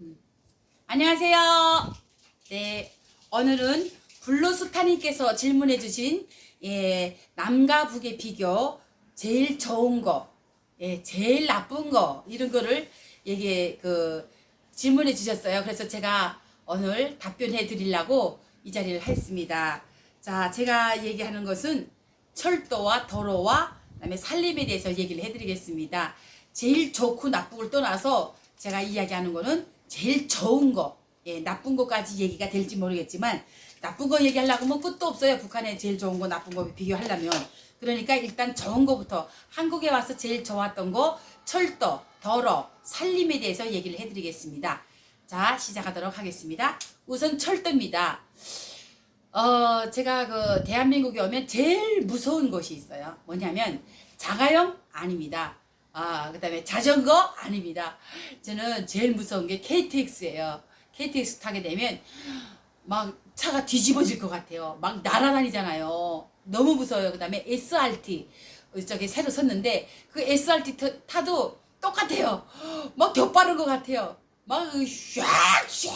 음. 안녕하세요. 네, 오늘은 블루스타님께서 질문해주신 예, 남과 북의 비교, 제일 좋은 거, 예, 제일 나쁜 거 이런 거를 얘기 그 질문해 주셨어요. 그래서 제가 오늘 답변해 드리려고 이 자리를 했습니다. 자, 제가 얘기하는 것은 철도와 도로와 그다음에 살림에 대해서 얘기를 해드리겠습니다. 제일 좋고 나쁘고를 떠나서 제가 이야기하는 거는 제일 좋은 거, 예, 나쁜 거까지 얘기가 될지 모르겠지만 나쁜 거 얘기하려고 하면 끝도 없어요. 북한의 제일 좋은 거, 나쁜 거 비교하려면. 그러니까 일단 좋은 거부터 한국에 와서 제일 좋았던 거 철도, 도로, 살림에 대해서 얘기를 해드리겠습니다. 자, 시작하도록 하겠습니다. 우선 철도입니다. 어, 제가 그 대한민국에 오면 제일 무서운 것이 있어요. 뭐냐면 자가용 아닙니다. 아, 그 다음에 자전거 아닙니다. 저는 제일 무서운 게 KTX예요. KTX 타게 되면 막 차가 뒤집어질 것 같아요. 막 날아다니잖아요. 너무 무서워요. 그 다음에 SRT 저기 새로 섰는데 그 SRT 타- 타도 똑같아요. 막 격바른 것 같아요. 막 샥샥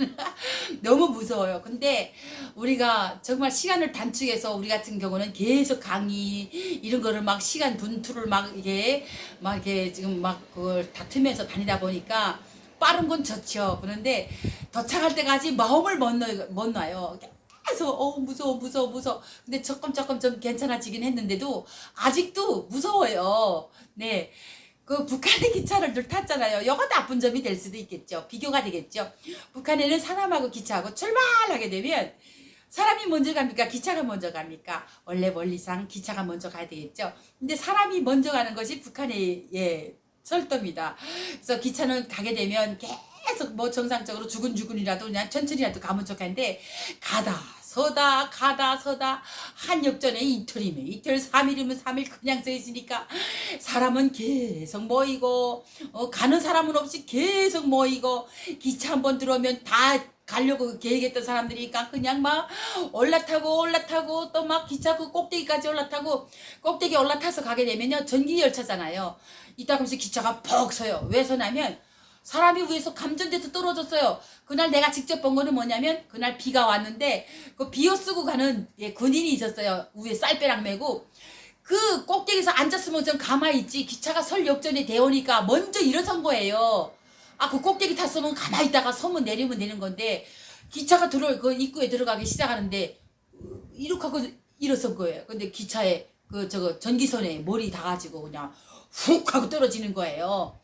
너무 무서워요. 근데 우리가 정말 시간을 단축해서 우리 같은 경우는 계속 강의 이런 거를 막 시간 분투를 막 이게 막 이렇게 지금 막 그걸 다투면서 다니다 보니까 빠른 건 좋죠. 그런데 도착할 때까지 마음을 못, 놔, 못 놔요. 계속 어 무서워 무서워 무서워. 근데 조금 조금 좀 괜찮아지긴 했는데도 아직도 무서워요. 네. 그 북한의 기차를 늘 탔잖아요. 이거 나쁜 점이 될 수도 있겠죠. 비교가 되겠죠. 북한에는 사람하고 기차하고 출발하게 되면 사람이 먼저 갑니까? 기차가 먼저 갑니까? 원래 원리상 기차가 먼저 가야 되겠죠. 근데 사람이 먼저 가는 것이 북한의 예, 철도입니다. 그래서 기차는 가게 되면 계속 뭐 정상적으로 주근주근이라도 그냥 천천히라도 가면 좋겠는데 가다 서다 가다 서다. 한 역전에 이틀이면 이틀 삼일이면 삼일 그냥 써 있으니까 사람은 계속 모이고 어, 가는 사람은 없이 계속 모이고 기차 한 번 들어오면 다 가려고 계획했던 사람들이니까 그냥 막 올라타고 올라타고 또 막 기차 그 꼭대기까지 올라타고 꼭대기 올라타서 가게 되면요 전기 열차잖아요. 이따 가면서 기차가 퍽 서요. 왜 서냐면 사람이 위에서 감전돼서 떨어졌어요. 그날 내가 직접 본 거는 뭐냐면 그날 비가 왔는데 그 비옷 쓰고 가는 예, 군인이 있었어요. 위에 쌀배랑 메고 그 꼭대기에서 앉았으면 좀 가만히 있지 기차가 설 역전이 되오니까 먼저 일어선 거예요. 아 그 꼭대기 탔으면 가만히 있다가 서면 내리면 되는 건데 기차가 들어 그 입구에 들어가기 시작하는데 이렇게 하고 일어선 거예요. 근데 기차에 그 저거 전기선에 머리 닿아가지고 그냥 훅 하고 떨어지는 거예요.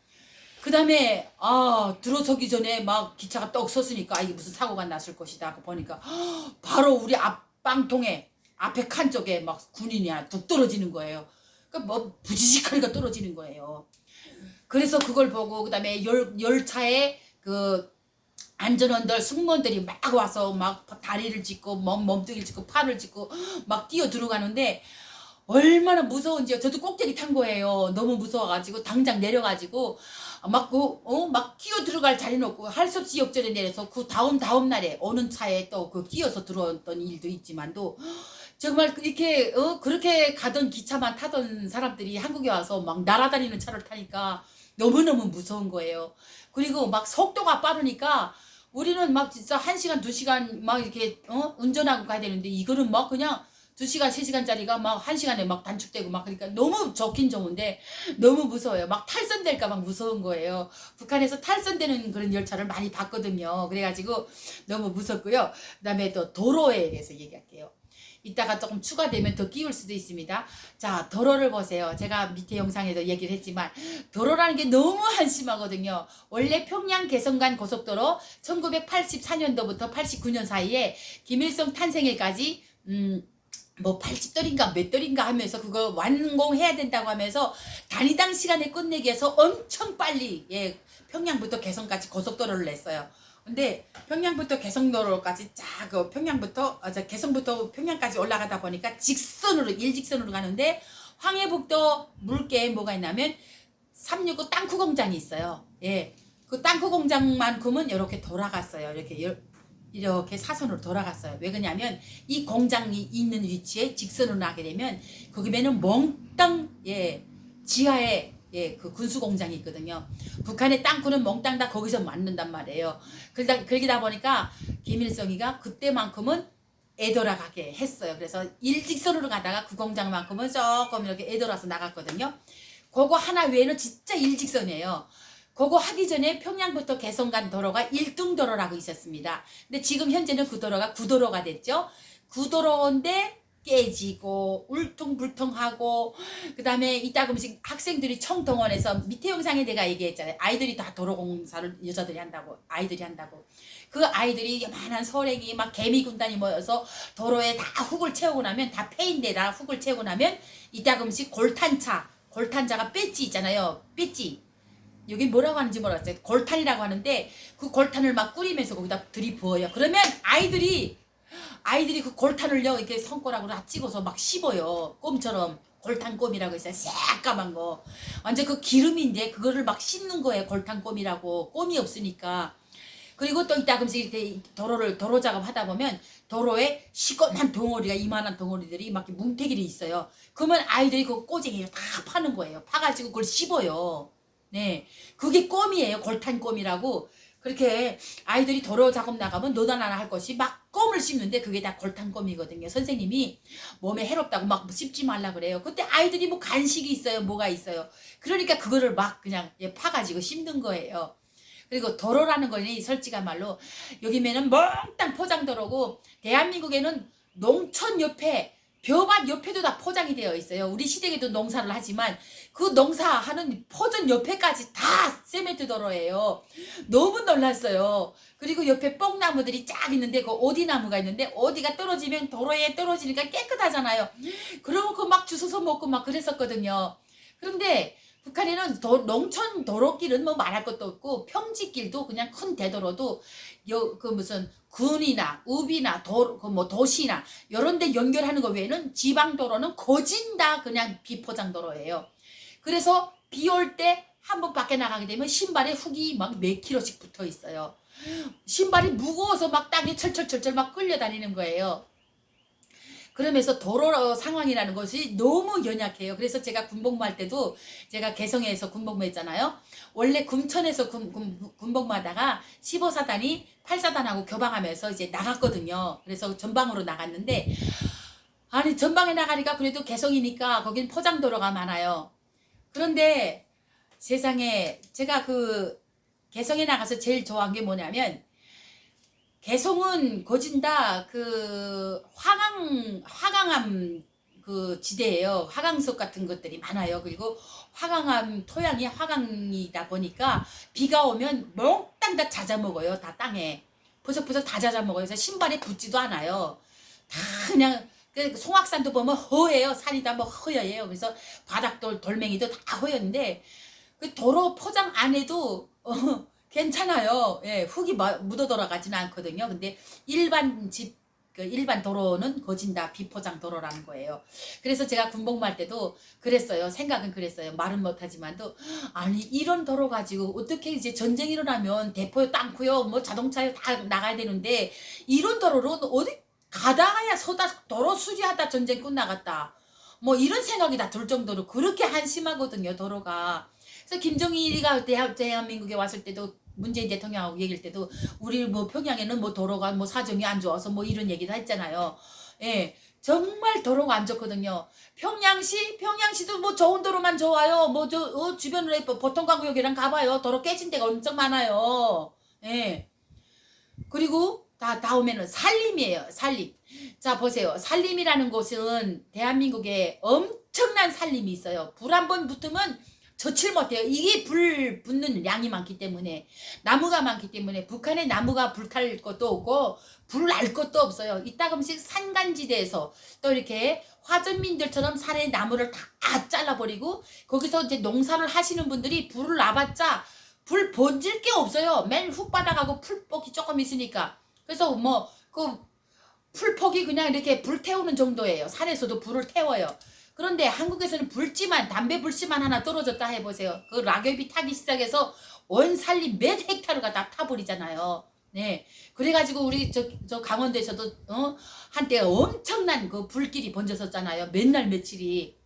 그 다음에 아 들어서기 전에 막 기차가 떡 섰으니까 아, 이게 무슨 사고가 났을 것이다 하고 보니까 바로 우리 앞방통에 앞에 칸 쪽에 막 군인이 하나 뚝 떨어지는 거예요. 그러니까 뭐 부지직하니까 떨어지는 거예요. 그래서 그걸 보고 그 다음에 열 열차에 그 안전원들 승무원들이 막 와서 막 다리를 짚고 몸 몸뚱이를 짚고 팔을 짚고 막 뛰어 들어가는데 얼마나 무서운지요. 저도 꼭대기 탄 거예요. 너무 무서워가지고 당장 내려가지고 막그 어막 끼어 들어갈 자리는 없고 할 수 없이 역전에 내려서 그 다음 다음 날에 오는 차에 또 그 끼어서 들어왔던 일도 있지만도 정말 이렇게 어 그렇게 가던 기차만 타던 사람들이 한국에 와서 막 날아다니는 차를 타니까 너무너무 무서운 거예요. 그리고 막 속도가 빠르니까 우리는 막 진짜 한 시간 두 시간 막 이렇게 어 운전하고 가야 되는데 이거는 막 그냥 두 시간 세 시간짜리가 막한 시간에 막 단축되고 막 그러니까 너무 좋긴 좋은데 너무 무서워요. 막 탈선될까 막 무서운 거예요. 북한에서 탈선되는 그런 열차를 많이 봤거든요. 그래가지고 너무 무섭고요. 그 다음에 또 도로에 대해서 얘기할게요. 이따가 조금 추가되면 더 끼울 수도 있습니다. 자, 도로를 보세요. 제가 밑에 영상에도 얘기를 했지만, 도로라는 게 너무 한심하거든요. 원래 평양 개성간 고속도로 1984년도부터 89년 사이에 김일성 탄생일까지, 음, 뭐 80돌인가 몇 돌인가 하면서 그거 완공해야 된다고 하면서 단위당 시간에 끝내기 위해서 엄청 빨리, 예, 평양부터 개성까지 고속도로를 냈어요. 근데 평양부터 개성도로까지 쫙그 평양부터 어, 저 개성부터 평양까지 올라가다 보니까 직선으로 일직선으로 가는데 황해북도 물개에 뭐가 있냐면 365 땅쿠 공장이 있어요. 예. 그 땅쿠 공장만큼은 이렇게 돌아갔어요. 이렇게 열- 이렇게 사선으로 돌아갔어요. 왜 그러냐면 이 공장이 있는 위치에 직선으로 나게 되면 거기면은 몽땅 예 지하에 예, 그 군수 공장이 있거든요. 북한의 땅굴은 몽땅 다 거기서 만든단 말이에요. 그러다 그러다 보니까 김일성이가 그때만큼은 애돌아가게 했어요. 그래서 일직선으로 가다가 그 공장만큼은 조금 이렇게 애돌아서 나갔거든요. 그거 하나 외에는 진짜 일직선이에요. 그거 하기 전에 평양부터 개성 간 도로가 1등 도로라고 있었습니다. 근데 지금 현재는 그 도로가 구도로가 됐죠. 구도로인데 깨지고 울퉁불퉁하고 그 다음에 이따금씩 학생들이 청동원에서 밑에 영상에 내가 얘기했잖아요. 아이들이 다 도로공사를 여자들이 한다고 아이들이 한다고 그 아이들이 요만한 소래기 막 개미 군단이 모여서 도로에 다 훅을 채우고 나면 다 페인데다 훅을 채우고 나면 이따금씩 골탄차 골탄자가 배지 있잖아요. 배지 여기 뭐라고 하는지 모르겠어요. 골탄이라고 하는데 그 골탄을 막 뿌리면서 거기다 들이부어요. 그러면 아이들이 아이들이 그 골탄을요 이렇게 손가락으로 다 찍어서 막 씹어요. 꼼처럼 골탄꼼이라고 있어요. 새까만 거. 완전 그 기름인데 그거를 막 씹는 거예요. 골탄꼼이라고. 꼼이 없으니까. 그리고 또 이따 금씩 이렇게 도로를 도로 작업하다 보면 도로에 시꺼먼 덩어리가 이만한 덩어리들이 막 뭉태기리 있어요. 그러면 아이들이 그 꼬쟁이를 다 파는 거예요. 파가지고 그걸 씹어요. 네, 그게 꼼이에요. 골탄 꼼이라고. 그렇게 아이들이 도로 작업 나가면 노다나나 할 것이 막 껌을 씹는데 그게 다 골탄 껌이거든요. 선생님이 몸에 해롭다고 막 씹지 말라 그래요. 그때 아이들이 뭐 간식이 있어요. 뭐가 있어요. 그러니까 그거를 막 그냥 예, 파가지고 씹는 거예요. 그리고 도로라는 거니 솔직한 말로 여기면은 몽땅 포장도로고 대한민국에는 농촌 옆에 벼밭 옆에도 다 포장이 되어 있어요. 우리 시댁에도 농사를 하지만 그 농사하는 포전 옆에까지 다 세멘트 도로예요. 너무 놀랐어요. 그리고 옆에 뽕나무들이 쫙 있는데 그 오디나무가 있는데 어디가 떨어지면 도로에 떨어지니까 깨끗하잖아요. 그러고 그막 주워서 먹고 막 그랬었거든요. 그런데 북한에는 도, 농촌 도로길은 뭐 말할 것도 없고 평지길도 그냥 큰 대도로도 요그 무슨 군이나 우비나 도뭐 도시나 요런 데 연결하는 거 외에는 지방 도로는 거진다 그냥 비포장 도로예요. 그래서 비 올 때 한 번 밖에 나가게 되면 신발에 훅이 막 몇 킬로씩 붙어 있어요. 신발이 무거워서 막 땅에 철철철철 막 끌려다니는 거예요. 그러면서 도로 상황이라는 것이 너무 연약해요. 그래서 제가 군복무 할 때도 제가 개성에서 군복무 했잖아요. 원래 금천에서 군, 군, 군복무 하다가 15사단이 8사단하고 교방하면서 이제 나갔거든요. 그래서 전방으로 나갔는데 아니 전방에 나가니까 그래도 개성이니까 거긴 포장도로가 많아요. 그런데 세상에 제가 그 개성에 나가서 제일 좋아한 게 뭐냐면 개성은 거진다 그 화강 화강암 그 지대예요. 화강석 같은 것들이 많아요. 그리고 화강암 토양이 화강이다 보니까 비가 오면 몽땅 다 잦아 먹어요. 다 땅에 부석부석 다 잦아 먹어요. 그래서 신발에 붙지도 않아요. 다 그냥 그 송악산도 보면 허예요. 산이 다 뭐 허여예요. 그래서 바닥돌 돌멩이도 다 허였는데 그 도로 포장 안에도 어, 괜찮아요. 예, 흙이 묻어 돌아가지는 않거든요. 근데 일반 집, 그 일반 도로는 거진다 비포장 도로라는 거예요. 그래서 제가 군복무 할 때도 그랬어요. 생각은 그랬어요. 말은 못하지만도 아니 이런 도로 가지고 어떻게 이제 전쟁 일어나면 대포요, 땅구요, 뭐 자동차요 다 나가야 되는데 이런 도로로 어디 가다가야 서다 도로 수리하다 전쟁 끝나갔다. 뭐 이런 생각이 다 들 정도로 그렇게 한심하거든요 도로가. 그래서 김정일이가 대한민국에 왔을 때도 문재인 대통령하고 얘기할 때도 우리 뭐 평양에는 뭐 도로가 뭐 사정이 안 좋아서 뭐 이런 얘기도 했잖아요. 예. 정말 도로가 안 좋거든요. 평양시, 평양시도 뭐 좋은 도로만 좋아요. 뭐저 어, 주변으로 보통광구역이랑 가봐요. 도로 깨진 데가 엄청 많아요. 예. 그리고 다 다음에는 산림이에요. 산림. 자 보세요. 산림이라는 곳은 대한민국에 엄청난 산림이 있어요. 불 한 번 붙으면 젖질 못해요. 이게 불 붙는 양이 많기 때문에 나무가 많기 때문에 북한에 나무가 불탈 것도 없고 불 날 것도 없어요. 이따금씩 산간지대에서 또 이렇게 화전민들처럼 산에 나무를 다 잘라버리고 거기서 이제 농사를 하시는 분들이 불을 놔봤자 불 번질 게 없어요. 맨 흙바닥하고 풀폭이 조금 있으니까 그래서 뭐그 풀폭이 그냥 이렇게 불 태우는 정도예요. 산에서도 불을 태워요. 그런데 한국에서는 불지만 담배 불씨만 하나 떨어졌다 해보세요. 그 낙엽이 타기 시작해서 원 산림 몇 헥타르가 다 타버리잖아요. 네. 그래가지고 우리 저, 저 강원도에서도 어 한때 엄청난 그 불길이 번졌었잖아요. 맨날 며칠이.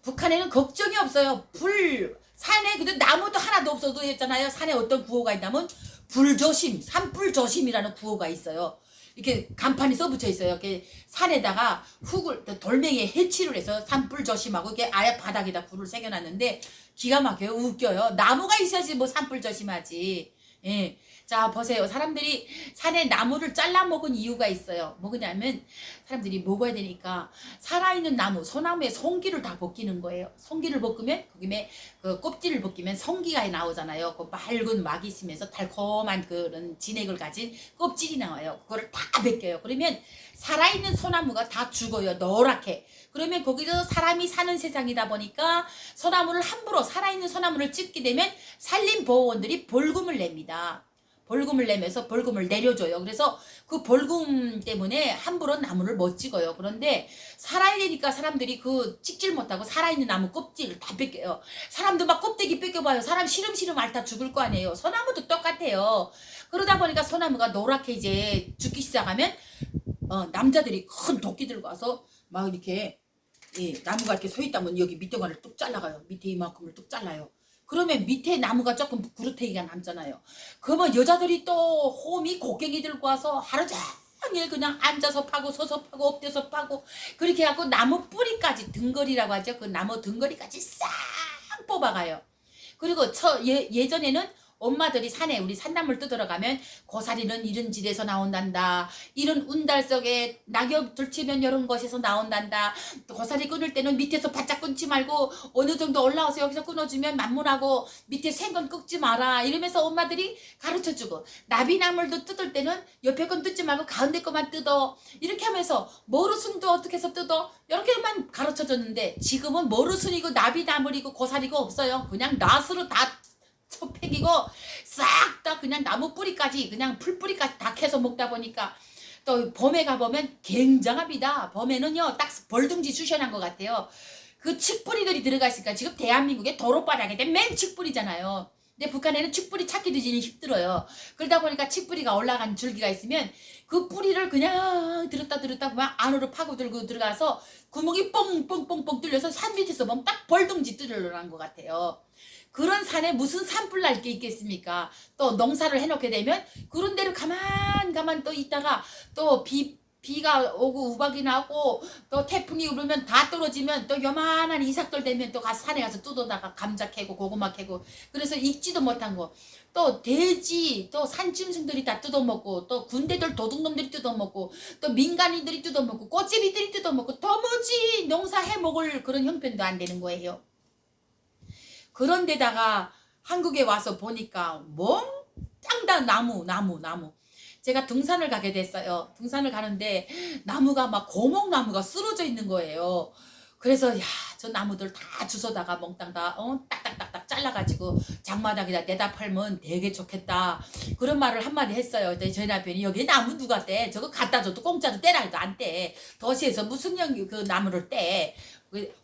북한에는 걱정이 없어요. 불 산에 근데 나무도 하나도 없어도 했잖아요. 산에 어떤 구호가 있냐면 불조심, 산불 조심이라는 구호가 있어요. 이렇게 간판이 써붙여 있어요. 이렇게 산에다가 흙을 돌멩이에 해치를 해서 산불 조심하고 이게 아예 바닥에다 불을 새겨놨는데 기가 막혀요. 웃겨요. 나무가 있어야지 뭐 산불 조심하지. 예. 자, 보세요. 사람들이 산에 나무를 잘라 먹은 이유가 있어요. 뭐냐면 사람들이 먹어야 되니까 살아있는 나무, 소나무의 성기를 다 벗기는 거예요. 성기를 벗기면 거기에 그 껍질을 벗기면 성기가 나오잖아요. 그 맑은 막이 있으면서 달콤한 그런 진액을 가진 껍질이 나와요. 그거를 다 벗겨요. 그러면 살아있는 소나무가 다 죽어요. 노랗게. 그러면 거기서 사람이 사는 세상이다 보니까 소나무를 함부로 살아있는 소나무를 찍게 되면 산림보호원들이 벌금을 냅니다. 벌금을 내면서 벌금을 내려줘요. 그래서 그 벌금 때문에 함부로 나무를 못 찍어요. 그런데 살아야 되니까 사람들이 그 찍질 못하고 살아있는 나무 껍질을 다 뺏겨요. 사람도 막 껍데기 뺏겨봐요. 사람 시름시름 앓다 죽을 거 아니에요. 소나무도 똑같아요. 그러다 보니까 소나무가 노랗게 이제 죽기 시작하면 어, 남자들이 큰 도끼 들고 와서 막 이렇게 예, 나무가 이렇게 서 있다면 여기 밑에가를 뚝 잘라가요. 밑에 이만큼을 뚝 잘라요. 그러면 밑에 나무가 조금 구르테기가 남잖아요. 그러면 여자들이 또 홈이 곡괭이 들고 와서 하루 종일 그냥 앉아서 파고 서서 파고 엎드려서 파고 그렇게 하고 나무 뿌리까지 등거리라고 하죠. 그 나무 등거리까지 싹 뽑아가요. 그리고 처, 예, 예전에는 엄마들이 산에 우리 산나물 뜯으러 가면 고사리는 이런 지대에서 나온단다. 이런 운달 속에 낙엽 들치면 이런 곳에서 나온단다. 또 고사리 끊을 때는 밑에서 바짝 끊지 말고 어느 정도 올라와서 여기서 끊어주면 만문하고 밑에 생건 끊지 마라. 이러면서 엄마들이 가르쳐주고 나비나물도 뜯을 때는 옆에 건 뜯지 말고 가운데 거만 뜯어. 이렇게 하면서 머루순도 어떻게 해서 뜯어. 이렇게만 가르쳐줬는데 지금은 머루순이고 나비나물이고 고사리고 없어요. 그냥 낫으로 다 초패기고 싹 다 그냥 나무 뿌리까지 그냥 풀 뿌리까지 다 캐서 먹다 보니까 또 봄에 가보면 굉장합니다. 봄에는요 딱 벌둥지 수션한 것 같아요. 그 칡뿌리들이 들어가 있으니까 지금 대한민국에 도로바닥에 맨 칡뿌리잖아요. 근데 북한에는 칡뿌리 찾기도 힘들어요. 그러다 보니까 칡뿌리가 올라간 줄기가 있으면 그 뿌리를 그냥 들었다 들었다 보면 안으로 파고 들고 들어가서 구멍이 뻥뻥뻥뻥 뚫려서 산 밑에서 보면 딱 벌둥지 뚫려난 것 같아요. 그런 산에 무슨 산불 날 게 있겠습니까? 또 농사를 해놓게 되면 그런 데를 가만 가만 또 있다가 또 비 비가 오고 우박이 나고 또 태풍이 오르면 다 떨어지면 또 요만한 이삭돌 되면 또 가서 산에 가서 뜯어다가 감자 캐고 고구마 캐고 그래서 익지도 못한 거 또 돼지 또 산짐승들이 다 뜯어먹고 또 군대들 도둑놈들이 뜯어먹고 또 민간인들이 뜯어먹고 꽃제비들이 뜯어먹고 도무지 농사해 먹을 그런 형편도 안 되는 거예요. 그런데다가 한국에 와서 보니까 멍땅 다 나무 나무 나무. 제가 등산을 가게 됐어요. 등산을 가는데 나무가 막 고목나무가 쓰러져 있는 거예요. 그래서 야 저 나무들 다 주워다가 멍땅 다 어, 딱딱딱딱 잘라가지고 장마당에다 내다 팔면 되게 좋겠다 그런 말을 한마디 했어요 저희 남편이 여기 나무 누가 떼 저거 갖다 줘도 공짜로 떼라 해도 안 떼 도시에서 무슨 형그 나무를 떼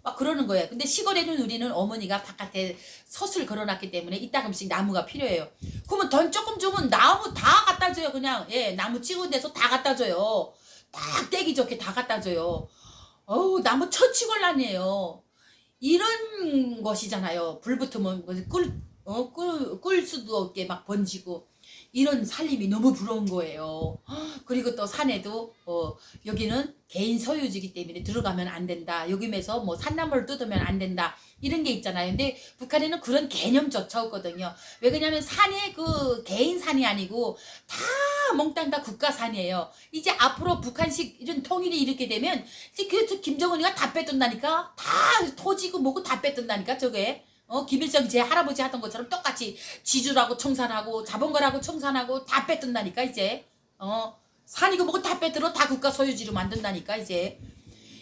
막 그러는 거예요. 근데 시골에는 우리는 어머니가 바깥에 솥을 걸어놨기 때문에 이따금씩 나무가 필요해요. 그러면 돈 조금 주면 나무 다 갖다 줘요. 그냥 예 나무 찍은 데서 다 갖다 줘요. 딱 떼기 좋게 다 갖다 줘요. 어우 나무 처치곤란이에요. 이런 것이잖아요. 불 붙으면 꿀, 어, 꿀, 꿀 수도 없게 막 번지고 이런 살림이 너무 부러운 거예요. 그리고 또 산에도 어, 여기는 개인 소유지기 때문에 들어가면 안 된다. 여기면서 뭐 산나물을 뜯으면 안 된다. 이런 게 있잖아요. 근데 북한에는 그런 개념조차 없거든요. 왜 그러냐면 산이 그 개인 산이 아니고 다 몽땅 다 국가산이에요. 이제 앞으로 북한식 이런 통일이 이렇게 되면 이제 그 김정은이가 다 뺏든다니까 다 토지고 뭐고 다 뺏든다니까 저게. 어, 김일성 제 할아버지 하던 것처럼 똑같이 지주라고 청산하고 자본가라고 청산하고 다 뺏든다니까 이제 어 산이고 뭐고 다 뺏들어 다 국가 소유지로 만든다니까 이제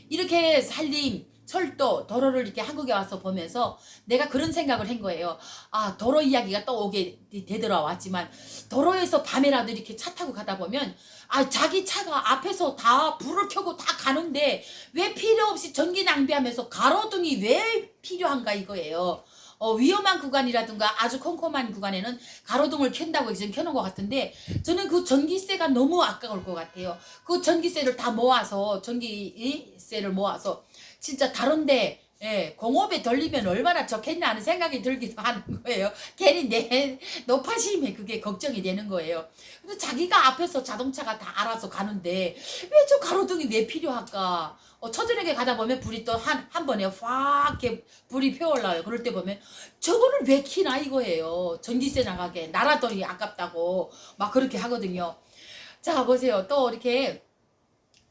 이렇게 살림 철도 도로를 이렇게 한국에 와서 보면서 내가 그런 생각을 한 거예요. 아 도로 이야기가 또 오게 되돌아왔지만 도로에서 밤에라도 이렇게 차 타고 가다 보면 아 자기 차가 앞에서 다 불을 켜고 다 가는데 왜 필요 없이 전기 낭비하면서 가로등이 왜 필요한가 이거예요. 어, 위험한 구간이라든가 아주 컴컴한 구간에는 가로등을 켠다고 지금 켜놓은 것 같은데 저는 그 전기세가 너무 아까울 것 같아요. 그 전기세를 다 모아서 전기세를 모아서 진짜 다른데 예, 공업에 돌리면 얼마나 좋겠나 하는 생각이 들기도 하는 거예요. 괜히 내 높아짐에 그게 걱정이 되는 거예요. 근데 자기가 앞에서 자동차가 다 알아서 가는데 왜 저 가로등이 왜 필요할까? 어, 처저녁에 가다 보면 불이 또 한, 한 번에 확 이렇게 불이 펴올라요. 그럴 때 보면 저거를 왜 키나 이거예요. 전기세 나가게. 나라 돈이 아깝다고 막 그렇게 하거든요. 자, 보세요. 또 이렇게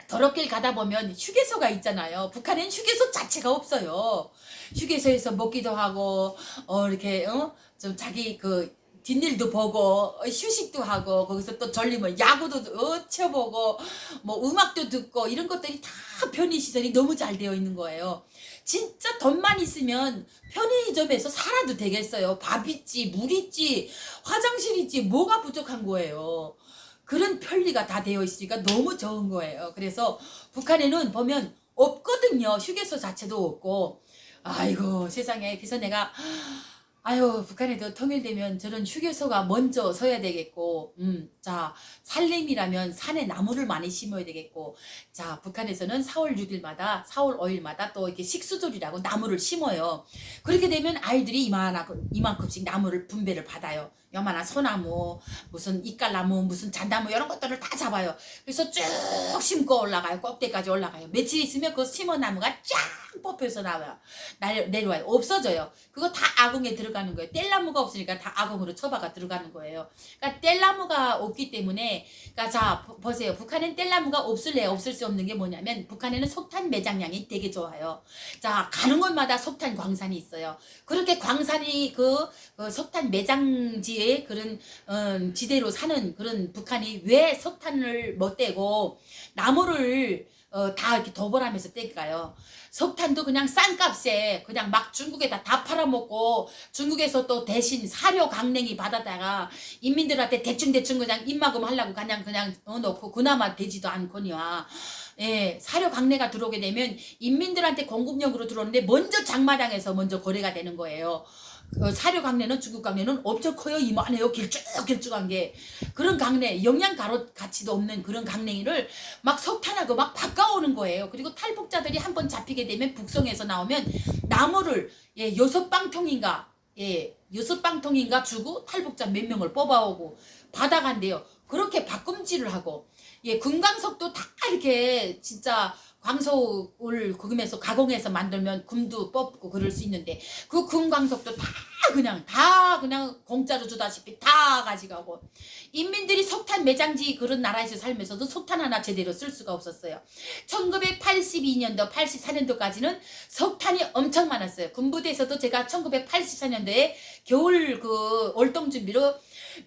더럽길 가다 보면 휴게소가 있잖아요. 북한엔 휴게소 자체가 없어요. 휴게소에서 먹기도 하고 어 이렇게 어 좀 자기 그 뒷일도 보고 어, 휴식도 하고 거기서 또 졸리면 야구도 어 쳐보고 뭐 음악도 듣고 이런 것들이 다 편의 시설이 너무 잘 되어 있는 거예요. 진짜 돈만 있으면 편의점에서 살아도 되겠어요. 밥 있지, 물 있지, 화장실 있지, 뭐가 부족한 거예요. 그런 편리가 다 되어 있으니까 너무 좋은 거예요. 그래서 북한에는 보면 없거든요. 휴게소 자체도 없고. 아이고 세상에 그래서 내가 아유 북한에도 통일되면 저런 휴게소가 먼저 서야 되겠고 음 자 산림이라면 산에 나무를 많이 심어야 되겠고 자 북한에서는 4월 6일마다 4월 5일마다 또 이렇게 식수돌이라고 나무를 심어요 그렇게 되면 아이들이 이만큼 이만큼씩 나무를 분배를 받아요 요만한 소나무 무슨 이깔나무 무슨 잣나무 이런 것들을 다 잡아요. 그래서 쭉 심고 올라가요. 꼭대까지 올라가요. 며칠 있으면 그 심어 나무가 쫙 뽑혀서 나와요. 날- 내려와요. 없어져요. 그거 다 아궁에 들어가는 거예요. 뗄나무가 없으니까 다 아궁으로 처박아 들어가는 거예요. 그러니까 뗄나무가 없기 때문에 그러니까 자 보- 보세요. 북한엔 뗄나무가 없을래 없을 수 없는 게 뭐냐면 북한에는 석탄 매장량이 되게 좋아요. 자 가는 곳마다 석탄 광산이 있어요. 그렇게 광산이 그, 그 석탄 매장지 에 그런 음, 지대로 사는 그런 북한이 왜 석탄을 못 떼고 나무를 어, 다 이렇게 도벌하면서 떼까요? 석탄도 그냥 싼 값에 그냥 막 중국에다 다 팔아먹고 중국에서 또 대신 사료 강냉이 받아다가 인민들한테 대충대충 그냥 입마금 하려고 그냥 그냥 어, 넣고 그나마 되지도 않거니와 예, 사료 강내가 들어오게 되면 인민들한테 공급력으로 들어오는데 먼저 장마당에서 먼저 거래가 되는 거예요. 그 사료 강내는 중국 강내는 엄청 커요. 이만해요. 길쭉길쭉한 게. 그런 강내, 영양 가로 가치도 없는 그런 강냉이를 막 석탄하고 막 바꿔오는 거예요. 그리고 탈북자들이 한 번 잡히게 되면 북송에서 나오면 나무를 예, 여섯 방통인가 예, 여섯 방통인가 주고 탈북자 몇 명을 뽑아오고 받아간대요. 그렇게 바꿈질을 하고 예, 금강석도 다 이렇게 진짜 광석을 그금에서 가공해서 만들면 금도 뽑고 그럴 수 있는데 그 금광석도 다 그냥 다 그냥 공짜로 주다시피 다 가져가고 인민들이 석탄 매장지 그런 나라에서 살면서도 석탄 하나 제대로 쓸 수가 없었어요. 1982년도 84년도까지는 석탄이 엄청 많았어요. 군부대에서도 제가 1984년도에 겨울 그 월동 준비로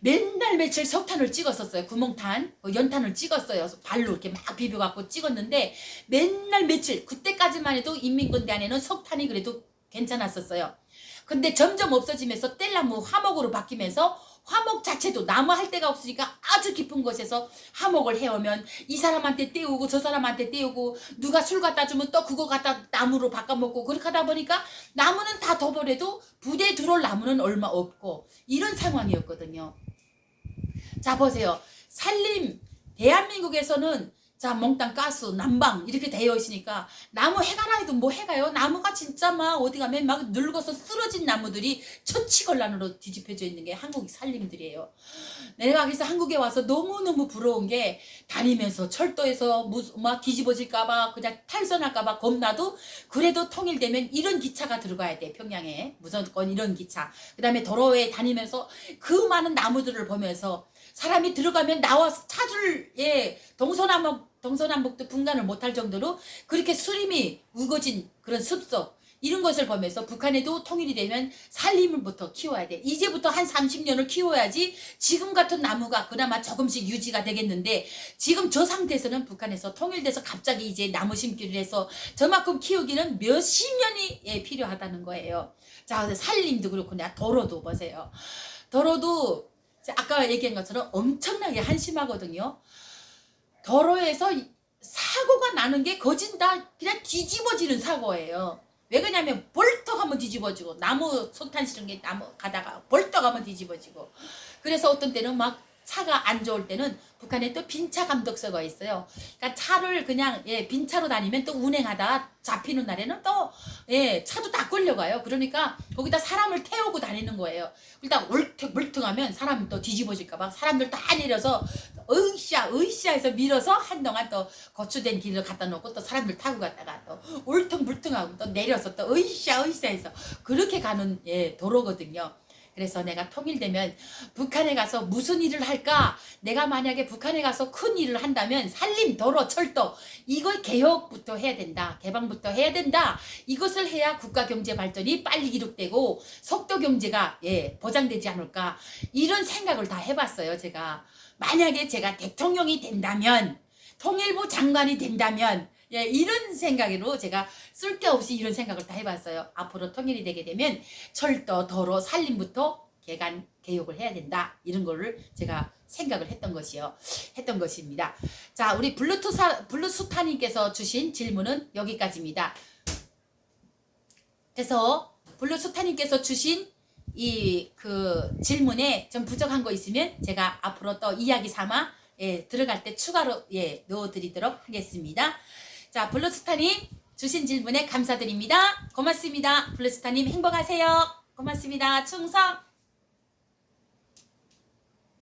맨날 며칠 석탄을 찍었었어요. 구멍탄, 그 연탄을 찍었어요. 발로 이렇게 막 비벼갖고 찍었는데 맨날 며칠 그때까지만 해도 인민군대 안에는 석탄이 그래도 괜찮았었어요. 근데 점점 없어지면서 뗄나무 화목으로 바뀌면서 화목 자체도 나무 할 데가 없으니까 아주 깊은 곳에서 화목을 해오면 이 사람한테 떼우고 저 사람한테 떼우고 누가 술 갖다 주면 또 그거 갖다 나무로 바꿔먹고 그렇게 하다 보니까 나무는 다 더 버려도 부대에 들어올 나무는 얼마 없고 이런 상황이었거든요. 자 보세요. 산림 대한민국에서는 자 몽땅 가스 난방 이렇게 되어 있으니까 나무 해가라 해도 뭐 해가요? 나무가 진짜 막 어디 가면 막 늙어서 쓰러진 나무들이 처치걸란으로 뒤집혀져 있는 게 한국 산림들이에요. 내가 그래서 한국에 와서 너무너무 부러운 게 다니면서 철도에서 무슨 막 뒤집어질까봐 그냥 탈선할까봐 겁나도 그래도 통일되면 이런 기차가 들어가야 돼 평양에. 무조건 이런 기차. 그 다음에 도로에 다니면서 그 많은 나무들을 보면서 사람이 들어가면 나와서 차줄 예 동서남북 동서남북도 분간을 못할 정도로 그렇게 수림이 우거진 그런 습속 이런 것을 보면서 북한에도 통일이 되면 살림을부터 키워야 돼. 이제부터 한 30년을 키워야지 지금 같은 나무가 그나마 조금씩 유지가 되겠는데 지금 저 상태에서는 북한에서 통일돼서 갑자기 이제 나무 심기를 해서 저만큼 키우기는 몇십 년이 예, 필요하다는 거예요. 자, 살림도 그렇고 나 도로도 보세요. 도로도 자, 아까 얘기한 것처럼 엄청나게 한심하거든요. 도로에서 이- 사고가 나는 게 거진 다 그냥 뒤집어지는 사고예요. 왜 그러냐면 벌떡 하면 뒤집어지고 나무 석탄 실은 게 나무 가다가 벌떡 하면 뒤집어지고 그래서 어떤 때는 막 차가 안 좋을 때는 북한에 또 빈차 감독서가 있어요. 그러니까 차를 그냥 예, 빈차로 다니면 또 운행하다 잡히는 날에는 또 예, 차도 다 끌려가요. 그러니까 거기다 사람을 태우고 다니는 거예요. 일단 울퉁불퉁하면 사람 또 뒤집어질까 봐 사람들 다 내려서 으쌰 으쌰 해서 밀어서 한동안 또 거추된 길을 갖다 놓고 또 사람들 타고 갔다가 또 울퉁불퉁하고 또 내려서 또 으쌰 으쌰 해서 그렇게 가는 예, 도로거든요. 그래서 내가 통일되면 북한에 가서 무슨 일을 할까? 내가 만약에 북한에 가서 큰 일을 한다면 산림, 도로, 철도 이걸 개혁부터 해야 된다. 개방부터 해야 된다. 이것을 해야 국가 경제 발전이 빨리 이룩되고 속도 경제가 예, 보장되지 않을까? 이런 생각을 다 해봤어요. 제가 만약에 제가 대통령이 된다면 통일부 장관이 된다면 예, 이런 생각으로 제가 쓸데없이 이런 생각을 다 해봤어요. 앞으로 통일이 되게 되면 철도, 도로, 산림부터 개간, 개혁을 해야 된다. 이런 거를 제가 생각을 했던 것이요. 했던 것입니다. 자, 우리 블루투사, 블루스타님께서 주신 질문은 여기까지입니다. 그래서 블루스타님께서 주신 이 그 질문에 좀 부족한 거 있으면 제가 앞으로 또 이야기 삼아 예, 들어갈 때 추가로 예, 넣어 드리도록 하겠습니다. 자, 블루스타님 주신 질문에 감사드립니다. 고맙습니다. 블루스타님 행복하세요. 고맙습니다. 충성!